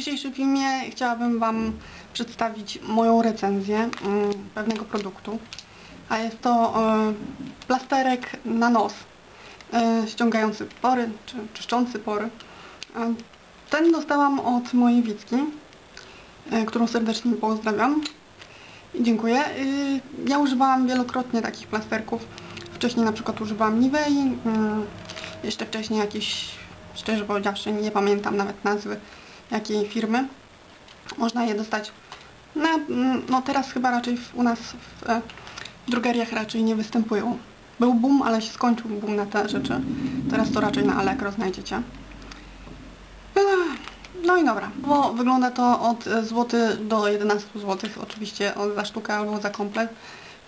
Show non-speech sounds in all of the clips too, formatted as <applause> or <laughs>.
dzisiejszym filmie chciałabym Wam przedstawić moją recenzję mm, pewnego produktu. A jest to e, plasterek na nos, e, ściągający pory, czy czyszczący pory. E, Ten dostałam od mojej Wicki, którą serdecznie pozdrawiam. I dziękuję. Ja używałam wielokrotnie takich plasterków. Wcześniej na przykład używałam Nivei, jeszcze wcześniej jakieś, szczerze powiedziawszy, nie pamiętam nawet nazwy jakiej firmy. Można je dostać. No, mm, no teraz chyba raczej u nas w, e, w raczej nie występują. Był boom, ale się skończył boom na te rzeczy. Teraz to raczej na Allegro znajdziecie. Ech, No i dobra, bo wygląda to od e, złoty do 11 zł, oczywiście za sztukę albo za komplet.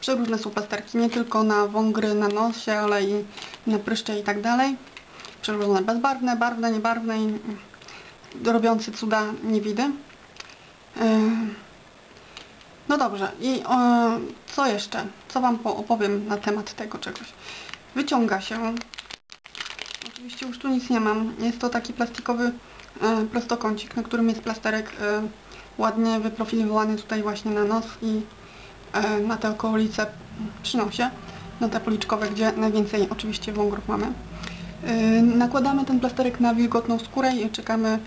Przeróżne są nie tylko na wągry na nosie, ale i na pryszcze i tak dalej. Przeróżne bezbarwne, barwne, niebarwne i robiący cuda niewidy. Yy, No dobrze, i e, co jeszcze? Co Wam po- opowiem na temat tego czegoś? Wyciąga się. Oczywiście już tu nic nie mam. Jest to taki plastikowy e, prostokącik, na którym jest plasterek e, ładnie wyprofilowany tutaj właśnie na nos i e, na te okolice przy nosie, na te policzkowe, gdzie najwięcej oczywiście wągrów mamy. E, Nakładamy ten plasterek na wilgotną skórę i czekamy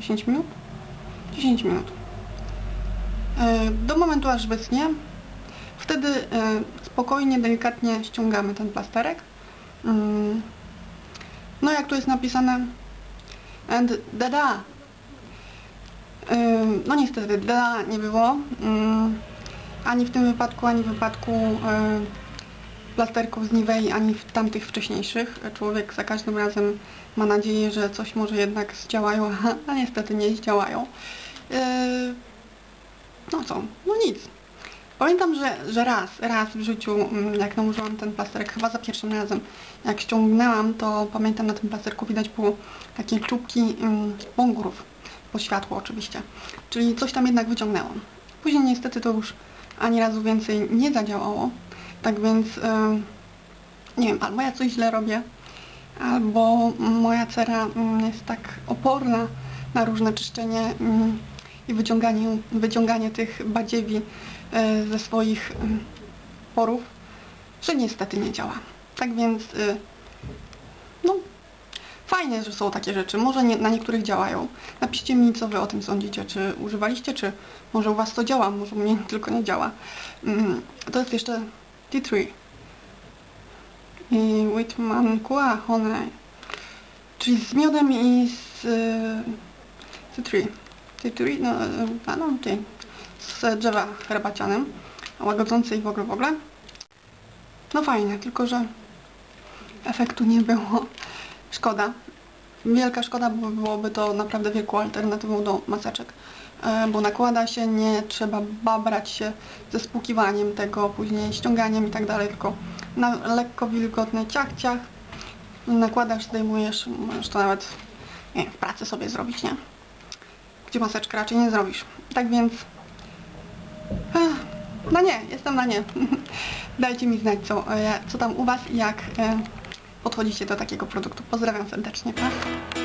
10 minut? 10 minut. E, Do momentu aż wyschnie. Wtedy e, spokojnie, delikatnie ściągamy ten plasterek. Mm. No jak tu jest napisane and dada. Ym, No niestety dada nie było. Ym, Ani w tym wypadku, ani w wypadku plasterków z Nivei, ani w tamtych wcześniejszych. Człowiek za każdym razem ma nadzieję, że coś może jednak zdziałają, <laughs> a niestety nie zdziałają. Yy, No co, no nic. Pamiętam, że, że raz, raz w życiu, mm, jak nałożyłam ten plasterek, chyba za pierwszym razem, jak ściągnęłam, to pamiętam na tym plasterku widać było takie czubki mm, wągrów, po światło oczywiście. Czyli coś tam jednak wyciągnęłam. Później niestety to już ani razu więcej nie zadziałało. Tak więc, em, nie wiem, albo ja coś źle robię, albo moja cera mm, jest tak oporna na różne czyszczenie mm, i wyciąganie, wyciąganie tych badziewi e, ze swoich em, porów, że niestety nie działa. Tak więc, y, no, fajnie, że są takie rzeczy. Może nie, na niektórych działają. Napiszcie mi, co wy o tym sądzicie. Czy używaliście, czy może u was to działa, może u mnie <laughs> tylko nie działa. Mm, to jest jeszcze tea tree. I Whitman Kua Honey. Czyli z miodem i z tree. Tea tree, no, a no. Z drzewa herbacianym, łagodzący i w ogóle, w ogóle. No fajnie, tylko że efektu nie było. Szkoda. Wielka szkoda, bo byłoby to naprawdę wielką alternatywą do maseczek. E, Bo nakłada się, nie trzeba babrać się ze spłukiwaniem tego, później ściąganiem i tak dalej, tylko na lekko wilgotny ciach, ciach. Nakładasz, zdejmujesz, możesz to nawet nie, w pracy sobie zrobić, nie? Gdzie maseczkę raczej nie zrobisz. Tak więc no nie, jestem na nie. <laughs> Dajcie mi znać, co, e, co tam u Was i jak e, podchodzicie do takiego produktu. Pozdrawiam serdecznie. Pa.